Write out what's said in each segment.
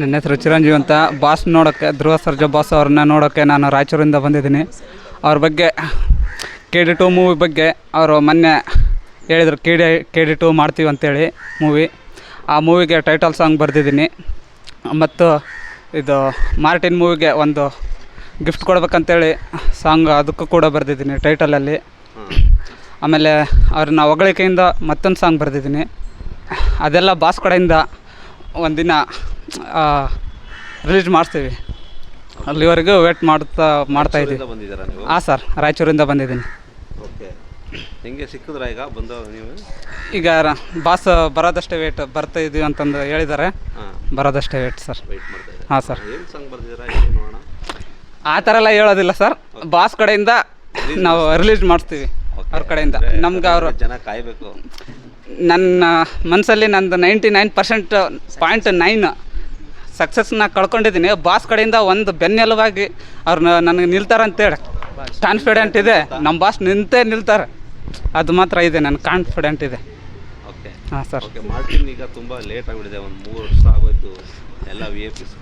ನನ್ನ ಹೆಸರು ಚಿರಂಜೀವಿ ಅಂತ. ಬಾಸ್ ನೋಡೋಕ್ಕೆ ಧ್ರುವ ಸರ್ಜಾ ಬಾಸ್ ಅವ್ರನ್ನ ನೋಡೋಕ್ಕೆ ನಾನು ರಾಯಚೂರಿಂದ ಬಂದಿದ್ದೀನಿ. ಅವ್ರ ಬಗ್ಗೆ ಕೆ ಡಿ ಟು ಮೂವಿ ಬಗ್ಗೆ ಅವರು ಮೊನ್ನೆ ಹೇಳಿದರು K D K D two ಮಾಡ್ತೀವಿ ಅಂತೇಳಿ ಮೂವಿ ಆ ಮೂವಿಗೆ ಟೈಟಲ್ ಸಾಂಗ್ ಬರೆದಿದ್ದೀನಿ. ಮತ್ತು ಇದು ಮಾರ್ಟಿನ್ ಮೂವಿಗೆ ಒಂದು ಗಿಫ್ಟ್ ಕೊಡ್ಬೇಕಂತೇಳಿ ಸಾಂಗ್ ಅದಕ್ಕೂ ಕೂಡ ಬರೆದಿದ್ದೀನಿ ಟೈಟಲಲ್ಲಿ ಆಮೇಲೆ ಅವ್ರನ್ನ ಹೊಗಳಿಕೆಯಿಂದ ಮತ್ತೊಂದು ಸಾಂಗ್ ಬರೆದಿದ್ದೀನಿ. ಅದೆಲ್ಲ ಬಾಸ್ ಕಡೆಯಿಂದ ಒಂದಿನ ರಿಲೀಸ್ ಮಾಡಿಸ್ತೀವಿ ಅಲ್ಲಿವರೆಗೂ ವೇಟ್ ಮಾಡ್ತಾ ಮಾಡ್ತಾ ಇದ್ದೀವಿ. ಎಲ್ಲಿಂದ ಬಂದಿದ್ದೀರಾ ನೀವು? ಹಾಂ ಸರ್ ರಾಯಚೂರಿಂದ ಬಂದಿದ್ದೀನಿ. ಓಕೆ. ಹೆಂಗೆ ಸಿಕ್ಕಿದ್ರ ಈಗ ಬಂದು ನೀವು? ಈಗ ರ- ಬಾಸ್ ಬರೋದಷ್ಟೇ ವೇಟ್ ಬರ್ತಾ ಇದ್ದೀವಿ ಅಂತಂದು ಹೇಳಿದ್ದಾರೆ. ಹಾಂ. ಬರೋದಷ್ಟೇ ವೇಟ್ ಸರ್ ವೆಯ್ಟ್ ಮಾಡ್ತಾ ಇದ್ದಾರೆ? ಹಾಂ ಸರ್ ಏನು ಸಾಂಗ್ ಬರ್ದಿದ್ದೀರಾ? ಹೇಳಿ ನೋಡೋಣ ಆ ಥರ ಎಲ್ಲ ಹೇಳೋದಿಲ್ಲ ಸರ್ ಬಾಸ್ ಕಡೆಯಿಂದ ನಾವು ರಿಲೀಸ್ ಮಾಡಿಸ್ತೀವಿ ಅವ್ರ ಕಡೆಯಿಂದ. ನಮ್ಗೆ ಅವರು ಜನ ಕಾಯಬೇಕು. ನನ್ನ ಮನಸ್ಸಲ್ಲಿ ನಂದು ninety nine percent point nine ಸಕ್ಸಸ್ನ ಕಳ್ಕೊಂಡಿದ್ದೀನಿ. ಬಾಸ್ ಕಡೆಯಿಂದ ಒಂದು ಬೆನ್ನೆಲುವಾಗಿ ಅವ್ರು ನನಗೆ ನಿಲ್ತಾರಂತೇಳಿ ಕಾನ್ಫಿಡೆಂಟ್ ಇದೆ. ನಮ್ಮ ಬಾಸ್ ನಿಂತೇ ನಿಲ್ತಾರೆ. ಅದು ಮಾತ್ರ ಇದೆ ನನ್ನ ಕಾನ್ಫಿಡೆಂಟ್ ಇದೆ. ಓಕೆ ಹಾಂ ಸರ್ ಓಕೆ ಮಾರ್ಟಿನ್ ಈಗ ತುಂಬ ಲೇಟ್ ಆಗಿಬಿಟ್ಟಿದೆ. ಒಂದು ಮೂರು ವರ್ಷ ಆಗೋಯ್ತು. ಎಲ್ಲ ವಿ ಎ ಪಿಸ್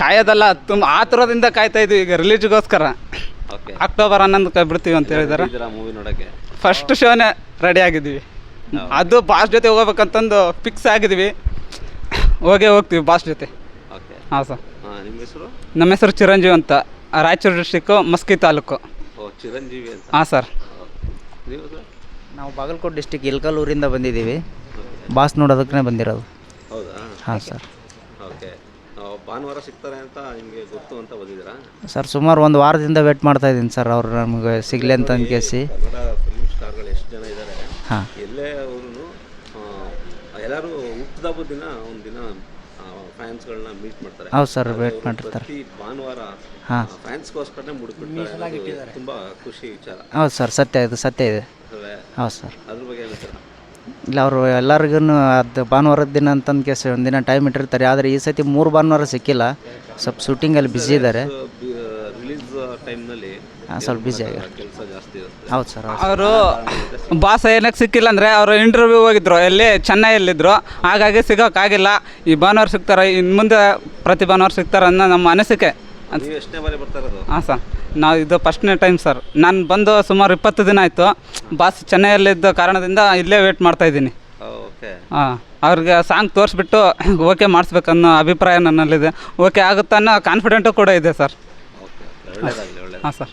ಕಾಯೋದಲ್ಲ ತುಂಬ ಆತುರದಿಂದ ಕಾಯ್ತಾ ಇದ್ವಿ ಈಗ ರಿಲೀಸ್ಗೋಸ್ಕರ ಓಕೆ ಅಕ್ಟೋಬರ್ ಕೈ ಬಿಡ್ತೀವಿ ಅಂತ ಹೇಳಿದಾರೆ. ಮೂವಿ ನೋಡೋಕ್ಕೆ? ಫಸ್ಟ್ ಶೋನೇ ರೆಡಿ ಆಗಿದ್ವಿ ಅದು ಬಾಸ್ ಜೊತೆ ಹೋಗ್ಬೇಕಂತಂದು ಫಿಕ್ಸ್ ಆಗಿದ್ದೀವಿ. ಹೋಗೇ ಹೋಗ್ತೀವಿ ಬಾಸ್ ಜೊತೆ. ಓಕೆ ಹಾಂ ಸರ್ ಹಾಂ ನಿಮ್ಮ ಹೆಸರು? ನಮ್ಮ ಹೆಸರು ಚಿರಂಜೀವಿ ಅಂತ. ರಾಯಚೂರು ಡಿಸ್ಟಿಕ್ಕು ಮಸ್ಕಿ ತಾಲೂಕು. ಓ ಚಿರಂಜೀವಿ ಅಂತ. ಹಾಂ ಸರ್ ನೀವು ಸರ್ ನಾವು ಬಾಗಲಕೋಟೆ ಡಿಸ್ಟಿಕ್ ಇಲ್ಕಲ್ಲೂರಿಂದ ಬಂದಿದ್ದೀವಿ. ಬಾಸ್ ನೋಡೋದಕ್ಕೆ ಬಂದಿರೋದು. ಹೌದಾ? ಹಾಂ ಸರ್ ಓಕೆ ಭಾನುವಾರ ಸಿಗ್ತಾರೆ ಅಂತ ನಿಮಗೆ ಗೊತ್ತು ಅಂತ ಬಂದಿದ್ದೀರಾ? ಸರ್ ಸುಮಾರು ಒಂದು ವಾರದಿಂದ ವೇಟ್ ಮಾಡ್ತಾ ಇದ್ದೀನಿ ಸರ್ ಅವ್ರು ನಮಗೆ ಸಿಗಲಿ ಅಂತ ಅನ್ಕೇಸಿ ಕನ್ನಡ ಫಿಲ್ಮ್ ಸ್ಟಾರ್ಗಳು ಎಷ್ಟು ಜನ ಇದ್ದಾರೆ? ಹಾಂ. ಎಲ್ಲೇ ಎಲ್ಲರೂ ಹುಟ್ಟಿದಬ್ಬ ದಿನ ಒಂದು ದಿನ ಫ್ಯಾನ್ಸ್ಗಳನ್ನ ಮೀಟ್ ಮಾಡ್ತಾರೆ. ಹೌದು ಸರ್ ವೇಟ್ ಮಾಡಿರ್ತಾರೆ ಪ್ರತಿ ಭಾನುವಾರ ಹಾಂ. ಫ್ಯಾನ್ಸ್ಗೋಸ್ಕರನೇ ಮುಡುಕ್ಬಿಡ್ತಾರೆ ತುಂಬ ಖುಷಿ ವಿಚಾರ. ಹೌದು ಸರ್ ಸತ್ಯ ಇದು ಸತ್ಯ ಇದೆ. ಅಲ್ವೇ? ಹೌದು ಸರ್ ಅದ್ರ ಬಗ್ಗೆ ಹೇಳ್ತೀರಾ? ಇಲ್ಲ ಅವರು ಎಲ್ಲರಿಗೂ ಅದು ಭಾನುವಾರದ ದಿನ ಅಂತಂದು ಕೇಸ್ ಒಂದಿನ ಟೈಮ್ ಇಟ್ಟಿರ್ತಾರೆ. ಆದರೆ ಈ ಸತಿ ಮೂರು ಭಾನುವಾರ ಸಿಕ್ಕಿಲ್ಲ. ಸ್ವಲ್ಪ ಶೂಟಿಂಗಲ್ಲಿ ಬ್ಯುಸಿ ಇದ್ದಾರೆ. ಟೈಮ್ನಲ್ಲಿ ಸ್ವಲ್ಪ ಬಿಜಿ ಕೆಲಸ ಜಾಸ್ತಿ ಇರುತ್ತೆ? ಹೌದು ಸರ್ ಹೌದು ಅವರು ಬಾಸ್ ಏನಕ್ಕೆ ಸಿಕ್ಕಿಲ್ಲ ಅಂದರೆ ಅವರು ಇಂಟರ್ವ್ಯೂ ಹೋಗಿದ್ರು ಎಲ್ಲಿ? ಚೆನ್ನೈಯಲ್ಲಿದ್ದರು ಹಾಗಾಗಿ ಸಿಗೋಕ್ಕಾಗಿಲ್ಲ. ಈ ಭಾನುವಾರ ಸಿಗ್ತಾರೆ ಇನ್ನು ಮುಂದೆ ಪ್ರತಿ ಭಾನುವಾರ ಸಿಗ್ತಾರೆ ಅನ್ನೋ ನಮ್ಮ ಅನಿಸಿಕೆ. ನೀವು ಎಷ್ಟನೇ ಬಾರಿ ಬರ್ತಾ ಇರೋದು? ಹಾಂ ಸರ್. ನಾವು ಇದು ಫಸ್ಟ್ನೇ ಟೈಮ್ ಸರ್. ನಾನು ಬಂದು ಸುಮಾರು ಇಪ್ಪತ್ತು ದಿನ ಆಯಿತು. ಬಾಸ್ ಚೆನ್ನೈಯಲ್ಲಿದ್ದ ಕಾರಣದಿಂದ ಇಲ್ಲೇ ವೇಟ್ ಮಾಡ್ತಾ ಇದ್ದೀನಿ. ಓಕೆ. ಹಾಂ ಅವ್ರಿಗೆ ಸಾಂಗ್ ತೋರಿಸ್ಬಿಟ್ಟು ಓಕೆ ಮಾಡಿಸ್ಬೇಕನ್ನೋ ಅಭಿಪ್ರಾಯ ನನ್ನಲ್ಲಿದೆ. ಓಕೆ ಆಗುತ್ತನ್ನೋ ಕಾನ್ಫಿಡೆಂಟು ಕೂಡ ಇದೆ ಸರ್. ಓಕೆ ಒಳ್ಳೇದಾಗಲಿ ಒಳ್ಳೇದು ಹಾಂ ಸರ್.